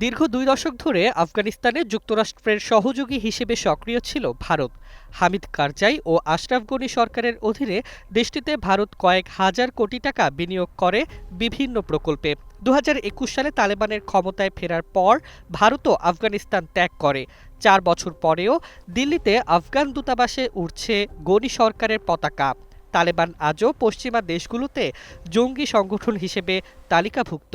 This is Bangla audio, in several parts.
দীর্ঘ দুই দশক ধরে আফগানিস্তানে যুক্তরাষ্ট্রের সহযোগী হিসেবে সক্রিয় ছিল ভারত। হামিদ কারজাই ও আশরাফ গনি সরকারের অধীনে দেশটিতে ভারত কয়েক হাজার কোটি টাকা বিনিয়োগ করে বিভিন্ন প্রকল্পে। দু হাজার একুশ সালে তালেবানের ক্ষমতায় ফেরার পর ভারতও আফগানিস্তান ত্যাগ করে। চার বছর পরেও দিল্লিতে আফগান দূতাবাসে উঠছে গনি সরকারের পতাকা। তালেবান আজও পশ্চিমা দেশগুলোতে জঙ্গি সংগঠন হিসেবে তালিকাভুক্ত।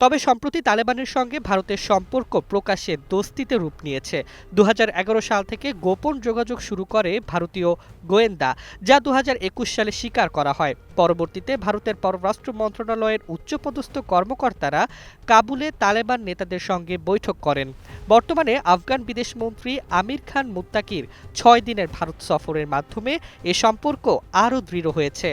তবে সম্প্রতি তালেবানের সঙ্গে ভারতের সম্পর্ক প্রকাশ্যে দোস্তিতে রূপ নিয়েছে। দু হাজার এগারো সাল থেকে গোপন যোগাযোগ শুরু করে ভারতীয় গোয়েন্দা, যা দু হাজার একুশ সালে স্বীকার করা হয়। পরবর্তীতে ভারতের পররাষ্ট্র মন্ত্রণালয়ের উচ্চপদস্থ কর্মকর্তারা কাবুলে তালেবান নেতাদের সঙ্গে বৈঠক করেন। বর্তমানে আফগান বিদেশমন্ত্রী আমির খান মুত্তাকির ছয় দিনের ভারত সফরের মাধ্যমে এ সম্পর্ক আরও দৃঢ় হয়েছে।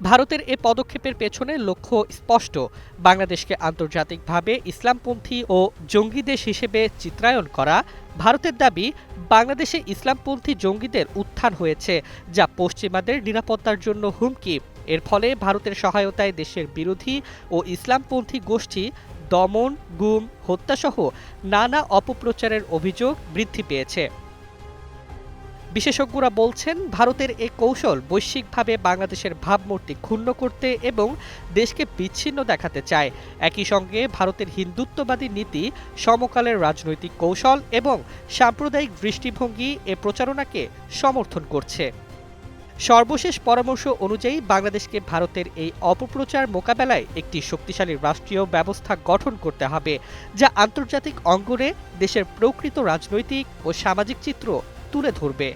ভারতের এ পদক্ষেপের পেছনে লক্ষ্য স্পষ্ট। বাংলাদেশকে আন্তর্জাতিকভাবে ইসলামপন্থী ও জঙ্গি দেশ হিসেবে চিত্রায়ন করা ভারতের দাবি, বাংলাদেশে ইসলামপন্থী জঙ্গিদের উত্থান হয়েছে, যা পশ্চিমাদের নিরাপত্তার জন্য হুমকি। এর ফলে ভারতের সহায়তায় দেশের বিরোধী ও ইসলামপন্থী গোষ্ঠী দমন, গুম, হত্যাসহ নানা অপপ্রচারের অভিযোগ বৃদ্ধি পেয়েছে। বিশেষজ্ঞরা বলছেন, ভারতের এ কৌশল বৈশ্বিকভাবে বাংলাদেশের ভাবমূর্তি ক্ষুণ্ণ করতে এবং দেশকে বিচ্ছিন্ন দেখাতে চায়। একই সঙ্গে ভারতের হিন্দুত্ববাদী নীতি, সমকালের রাজনৈতিক কৌশল এবং সাম্প্রদায়িক দৃষ্টিভঙ্গি এ প্রচারণাকে সমর্থন করছে। সর্বশেষ পরামর্শ অনুযায়ী বাংলাদেশকে ভারতের এই অপপ্রচার মোকাবেলায় একটি শক্তিশালী রাষ্ট্রীয় ব্যবস্থা গঠন করতে হবে, যা আন্তর্জাতিক অঙ্গনে দেশের প্রকৃত রাজনৈতিক ও সামাজিক চিত্র তুলে ধরবে।